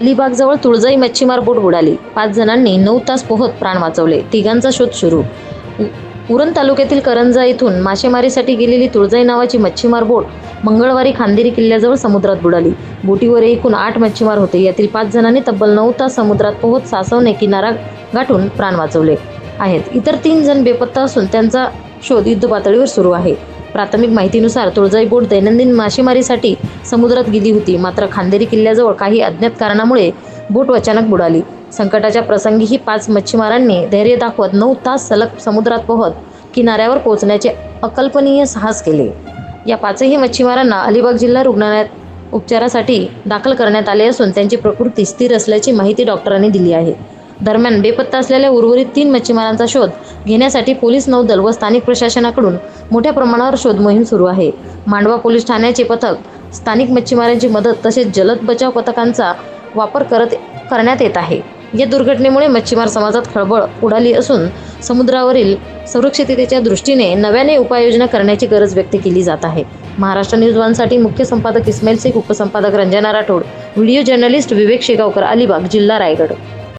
अलिबागजवळ तुळजाई मच्छीमार बोट बुडाली. पाच जणांनी नऊ तास पोहत प्राण वाचवले. तिघांचा शोध सुरू. उरण तालुक्यातील करंजा येथून मासेमारीसाठी गेलेली तुळजाई नावाची मच्छीमार बोट मंगळवारी खांदेरी किल्ल्याजवळ समुद्रात बुडाली. बोटीवर एकूण आठ मच्छीमार होते. यातील पाच जणांनी तब्बल नऊ तास समुद्रात पोहत सासवणे किनारा गाठून प्राण वाचवले आहेत. इतर तीन जण बेपत्ता असून त्यांचा शोध युद्धपातळीवर सुरू आहे. प्राथमिक माहितीनुसार तुळजाई बोट दैनंदिन मासेमारीसाठी समुद्रात गेली होती. मात्र खांदेरी किल्ल्याजवळ काही अज्ञात कारणामुळे बोट अचानक बुडाली. संकटाच्या प्रसंगी ही पाच मच्छीमारांनी धैर्य दाखवत नऊ तास सलग समुद्रात पोहत किनाऱ्यावर पोहोचण्याचे अकल्पनीय साहस केले. या पाचही मच्छीमारांना अलिबाग जिल्हा रुग्णालयात उपचारासाठी दाखल करण्यात आले असून त्यांची प्रकृती स्थिर असल्याची माहिती डॉक्टरांनी दिली आहे. दरम्यान बेपत्ता असलेल्या उर्वरित तीन मच्छीमारांचा शोध घेण्यासाठी पोलीस नौदल व स्थानिक प्रशासनाकडून मोठ्या प्रमाणावर शोध मोहीम सुरू आहे. मांडवा पोलीस ठाण्याचे पथक स्थानिक मच्छीमारांची मदत तसेच जलद बचाव पथकांचा वापर करत करण्यात येत आहे. या दुर्घटनेमुळे मच्छीमार समाजात खळबळ उडाली असून समुद्रावरील सुरक्षिततेच्या दृष्टीने नव्याने उपाययोजना करण्याची गरज व्यक्त केली जात आहे. महाराष्ट्र न्यूज वनसाठी मुख्य संपादक इस्माईल शेख उपसंपादक रंजना राठोड व्हिडिओ जर्नलिस्ट विवेक शेगावकर अलिबाग जिल्हा रायगड.